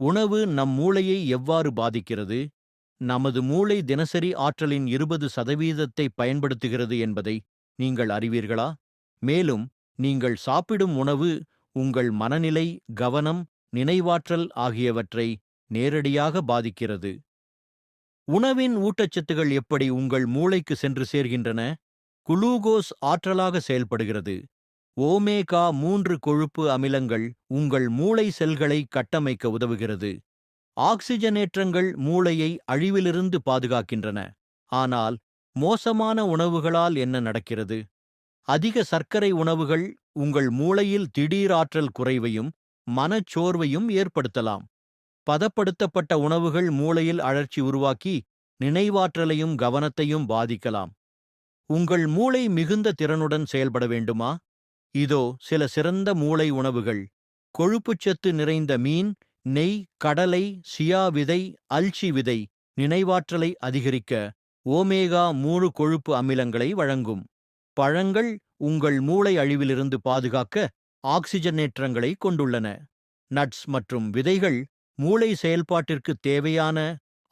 உணவு நம் மூளையை எவ்வாறு பாதிக்கிறது? நமது மூளை தினசரி ஆற்றலின் இருபது சதவீதத்தை பயன்படுத்துகிறது என்பதை நீங்கள் அறிவீர்களா? மேலும் நீங்கள் சாப்பிடும் உணவு உங்கள் மனநிலை கவனம் நினைவாற்றல் ஆகியவற்றை நேரடியாக பாதிக்கிறது. உணவின் ஊட்டச்சத்துகள் எப்படி உங்கள் மூளைக்கு சென்று சேர்கின்றன? குளூகோஸ் ஆற்றலாக செயல்படுகிறது. ஓமேகா மூன்று கொழுப்பு அமிலங்கள் உங்கள் மூளை செல்களை கட்டமைக்க உதவுகிறது. ஆக்சிஜனேற்றங்கள் மூளையை அழிவிலிருந்து பாதுகாக்கின்றன. ஆனால் மோசமான உணவுகளால் என்ன நடக்கிறது? அதிக சர்க்கரை உணவுகள் உங்கள் மூளையில் திடீர் ஆற்றல் குறைவையும் மனச்சோர்வையும் ஏற்படுத்தலாம். பதப்படுத்தப்பட்ட உணவுகள் மூளையில் அழற்சி உருவாக்கி நினைவாற்றலையும் கவனத்தையும் பாதிக்கலாம். உங்கள் மூளை மிகுந்த திறனுடன் செயல்பட வேண்டுமா? இதோ சில சிறந்த மூளை உணவுகள். கொழுப்புச்சத்து நிறைந்த மீன் நெய் கடலை சியா விதை அல்ச்சி விதை நினைவாற்றலை அதிகரிக்க ஓமேகா மூணு கொழுப்பு அமிலங்களை வழங்கும். பழங்கள் உங்கள் மூளை அழிவிலிருந்து பாதுகாக்க ஆக்சிஜனேற்றங்களை கொண்டுள்ளன. நட்ஸ் மற்றும் விதைகள் மூளை செயல்பாட்டிற்கு தேவையான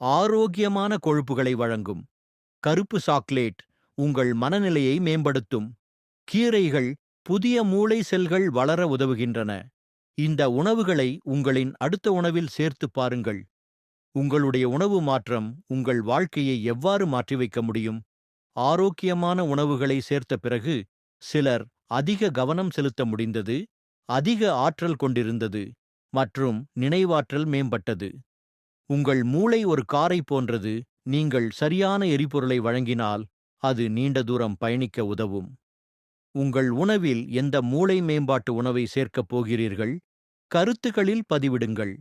ஆரோக்கியமான கொழுப்புகளை வழங்கும். கருப்பு சாக்லேட் உங்கள் மனநிலையை மேம்படுத்தும். கீரைகள் புதிய மூளை செல்கள் வளர உதவுகின்றன. இந்த உணவுகளை உங்களின் அடுத்த உணவில் சேர்த்து பாருங்கள். உங்களுடைய உணவு மாற்றம் உங்கள் வாழ்க்கையை எவ்வாறு மாற்றி வைக்க முடியும்? ஆரோக்கியமான உணவுகளை சேர்த்த பிறகு சிலர் அதிக கவனம் செலுத்த முடிந்தது அதிக ஆற்றல் கொண்டிருந்தது மற்றும் நினைவாற்றல் மேம்பட்டது. உங்கள் மூளை ஒரு காரை போன்றது நீங்கள் சரியான எரிபொருளை வழங்கினால் அது நீண்ட தூரம் பயணிக்க உதவும். உங்கள் உணவில் எந்த மூளை மேம்பாட்டு உணவை சேர்க்கப் போகிறீர்கள்? கருத்துகளில் பதிவிடுங்கள்.